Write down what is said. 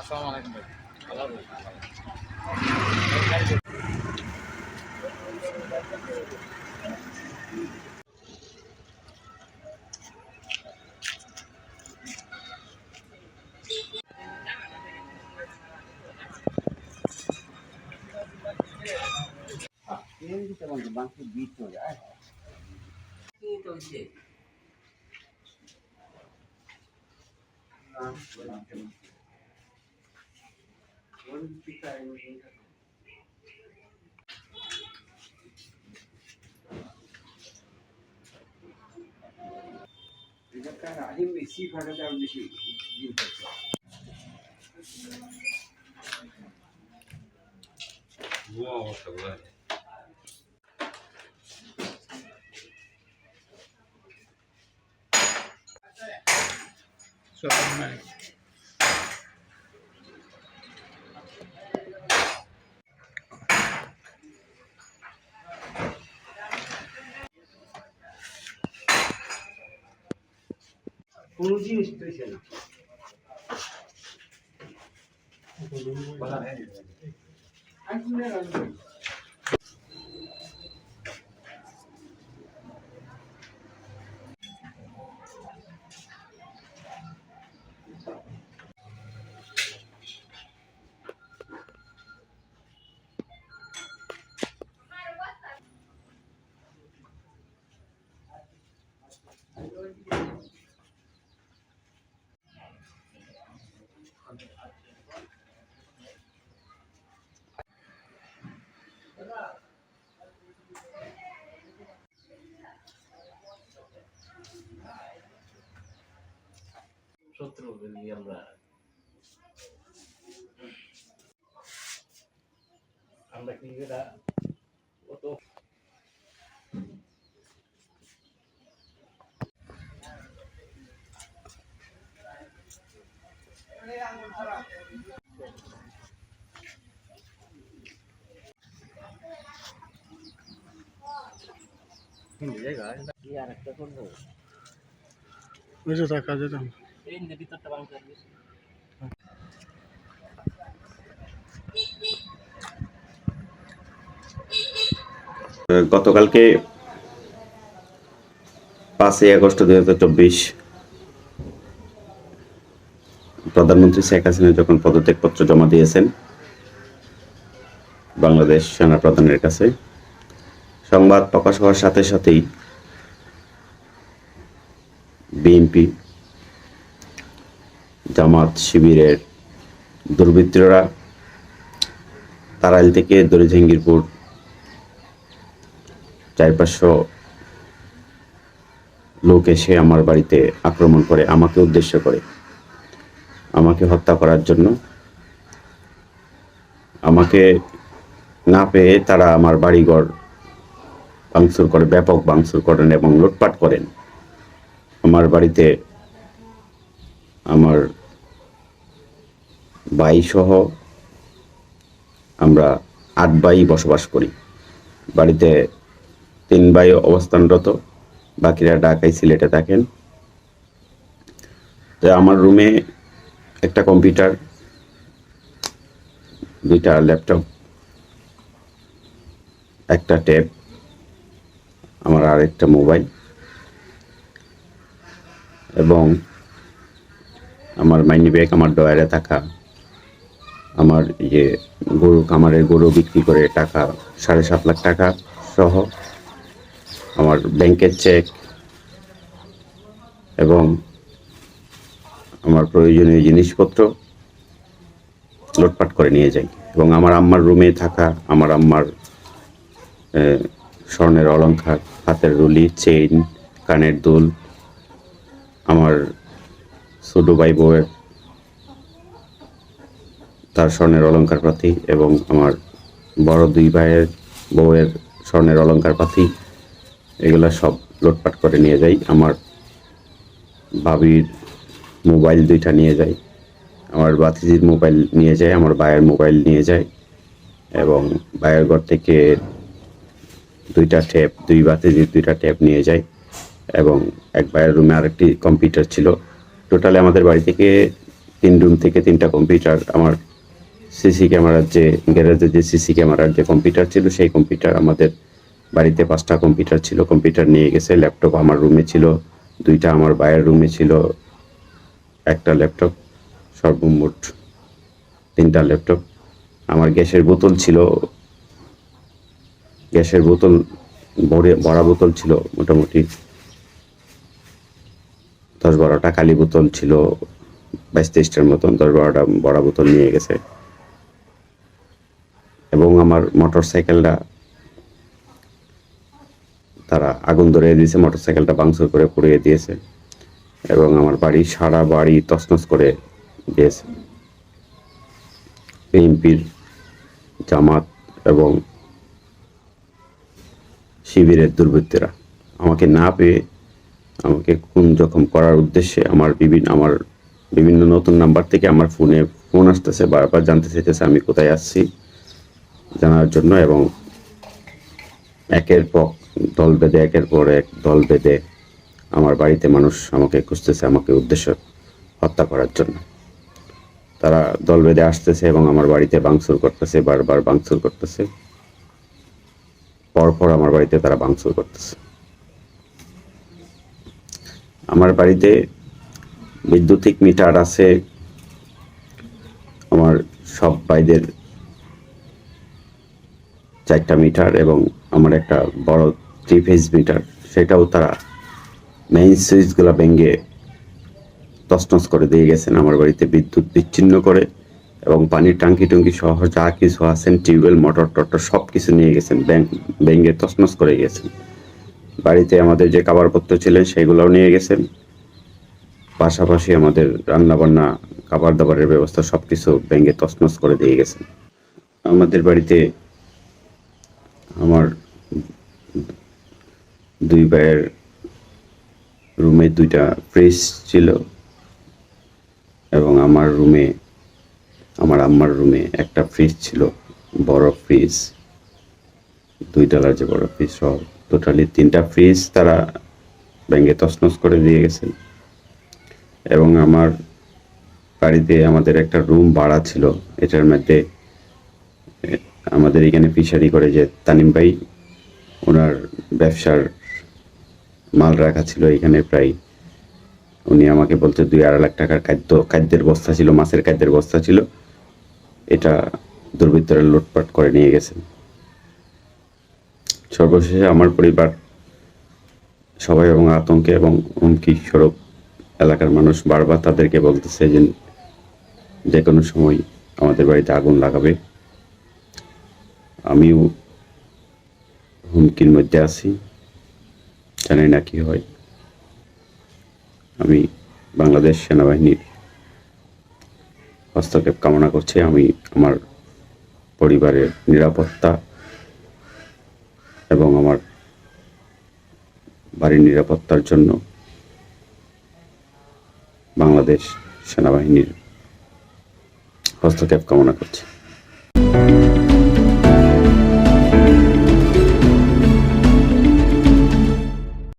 আসসালামু আলাইকুম ভাই ভালো আছেন? Train Cara, hem de si para dar bir şey. Bir dakika. Wow, tabii. So, I'm জিনিস পেয়েছে না। শত্রু আমরা। আমরা কি এটা অত কি গতকালকে পাঁচই আগস্ট দুই হাজার চব্বিশ প্রধানমন্ত্রী শেখ হাসিনা যখন পদত্যাগপত্র জমা দিয়েছেন বাংলাদেশ সেনা প্রধানের কাছে সংবাদ প্রকাশ হওয়ার সাথে সাথেই বিএনপি জামাত শিবিরের দুর্বৃত্তরা তারাইল থেকে দরিঝাঙ্গিরপুর চার পাঁচশো লোক এসে আমার বাড়িতে আক্রমণ করে, আমাকে উদ্দেশ্য করে, আমাকে হত্যা করার জন্য। আমাকে না পেয়ে তারা আমার বাড়িঘর ভাঙচুর করে ব্যাপক ভাঙচুর করেন এবং লুটপাট করেন। আমার বাড়িতে আমার ভাই সহ আমরা আট ভাই বসবাস করি। বাড়িতে তিন ভাই অবস্থানরত, বাকিরা ঢাকায় সিলেটে থাকেন। তো আমার রুমে একটা কম্পিউটার, দুইটা ল্যাপটপ, একটা ট্যাব আমার আরেকটা মোবাইল এবং আমার মাইনি ব্যাগ আমার ডয়ারে থাকা, আমার ইয়ে গরু কামারের গরু বিক্রি করে টাকা, সাড়ে সাত লাখ টাকা সহ আমার ব্যাংকের চেক এবং আমার প্রয়োজনীয় জিনিসপত্র লুটপাট করে নিয়ে যাই এবং আমার আম্মার রুমে থাকা, আমার আম্মার স্বর্ণের অলংকার হাতের রুলি চেইন কানের দুল, আমার ছোট ভাই বউয়ের তার স্বর্ণের অলঙ্কার পাতি এবং আমার বড় দুই ভাইয়ের বউয়ের স্বর্ণের অলঙ্কার পাতি, এগুলো সব লোটপাট করে নিয়ে যাই। আমার ভাবির মোবাইল দুইটা নিয়ে যাই। আমার বাতিজির মোবাইল নিয়ে যায় আমার ভাইয়ের মোবাইল নিয়ে যায় এবং ভাইয়ের ঘর থেকে দুইটা ট্যাব, দুই বাতিজির দুইটা ট্যাব নিয়ে যায় এবং এক ভাইয়ের রুমে আরেকটি কম্পিউটার ছিল। টোটালে আমাদের বাড়ি থেকে তিন রুম থেকে তিনটা কম্পিউটার, আমার সিসি ক্যামেরার যে, গ্যারেজের যে সিসি ক্যামেরার যে কম্পিউটার ছিল, সেই কম্পিউটার আমাদের বাড়িতে পাঁচটা কম্পিউটার ছিল। কম্পিউটার নিয়ে গেছে ল্যাপটপ আমার রুমে ছিল, দুইটা আমার ভাইয়ের রুমে ছিল, একটা ল্যাপটপ সর্বমোট তিনটা ল্যাপটপ আমার গ্যাসের বোতল ছিল গ্যাসের বোতল, ভরে, ভরা বোতল ছিল মোটামুটি। দশ বারোটা কালি বোতল ছিল, বাইশ তেইশটার মতন দশ বারোটা বড়া বোতল নিয়ে গেছে। এবং আমার মোটর সাইকেলটা তারা আগুন ধরিয়ে দিয়েছে মোটর সাইকেলটা বাংসুর করে পুড়িয়ে দিয়েছে। এবং আমার বাড়ি, সারা বাড়ি তছনছ করে দিয়েছে। বিএনপির জামাত এবং শিবিরের দুর্বৃত্তরা। আমাকে না পেয়ে আমাকে খুন জখম করার উদ্দেশ্যে আমার বিভিন্ন আমার বিভিন্ন নতুন নাম্বার থেকে আমার ফোনে ফোন আসতেছে, বারবার জানতে চাইতেছে আমি কোথায় আসছি জানার জন্য এবং একের পর দল বেঁধে, একের পর এক দল বেঁধে আমার বাড়িতে মানুষ আমাকে খুঁজতেছে, আমাকে উদ্দেশ্য হত্যা করার জন্য। তারা দল বেঁধে আসতেছে এবং আমার বাড়িতে বাংসুর করতেছে, বারবার বাংসুর করতেছে। পরপর আমার বাড়িতে তারা বাংসুর করতেছে। আমার বাড়িতে বৈদ্যুতিক মিটার আছে। আমার সব ভাইদের চারটা মিটার এবং আমার একটা বড় থ্রি ফেজ মিটার, সেটাও তারা মেইন সুইচগুলো ভেঙে তছনছ করে দিয়ে গেছেন। আমার বাড়িতে বিদ্যুৎ বিচ্ছিন্ন করে এবং পানির টাঙ্কি টুঙ্কি সহ যা কিছু আছেন টিউবওয়েল, মোটর, টটর সব কিছু নিয়ে গেছেন ব্যাংক ভেঙে তছনছ করে গেছেন। বাড়িতে আমাদের যে খাবারপত্র ছিলেন সেগুলোও নিয়ে গেছেন। পাশাপাশি আমাদের রান্নাবান্না খাবার দাবারের ব্যবস্থা সব কিছু ভেঙে তছনছ করে দিয়ে গেছেন। আমাদের বাড়িতে আমার দুই ভাইয়ের রুমে দুইটা ফ্রিজ ছিল এবং আমার রুমে আমার রুমে একটা ফ্রিজ ছিল, বড় ফ্রিজ দুই ডলার যে বড় ফ্রিজ সব টোটালি তিনটা ফ্রিজ তারা ব্যাঙ্গে তছনছ করে দিয়ে গেছেন। এবং আমার বাড়িতে আমাদের একটা রুম ভাড়া ছিল, এটার মধ্যে, আমাদের এখানে ফিশারি করে যে তানিম ভাই, ওনার ব্যবসার মাল রাখা ছিল এখানে প্রায়, উনি আমাকে বলছে দুই আড়াই লাখ টাকার খাদ্য, খাদ্যের বস্তা ছিল, মাছের খাদ্যের বস্তা ছিল। এটা দুর্বৃত্তরা লুটপাট করে নিয়ে গেছেন। সর্বশেষে আমার পরিবার, সবাই এবং আতঙ্কে এবং হুমকি স্বরূপ এলাকার মানুষ বারবার তাদেরকে বলতেছে যে যে কোনো সময় আমাদের বাড়িতে আগুন লাগাবে। আমিও হুমকির মধ্যে আছি। জানি না কি হয়। আমি বাংলাদেশ সেনাবাহিনীর হস্তক্ষেপ কামনা করছি। আমি আমার পরিবারের নিরাপত্তা এবং আমার বাড়ির নিরাপত্তার জন্য বাংলাদেশ সেনাবাহিনীর হস্তক্ষেপ কামনা করছি।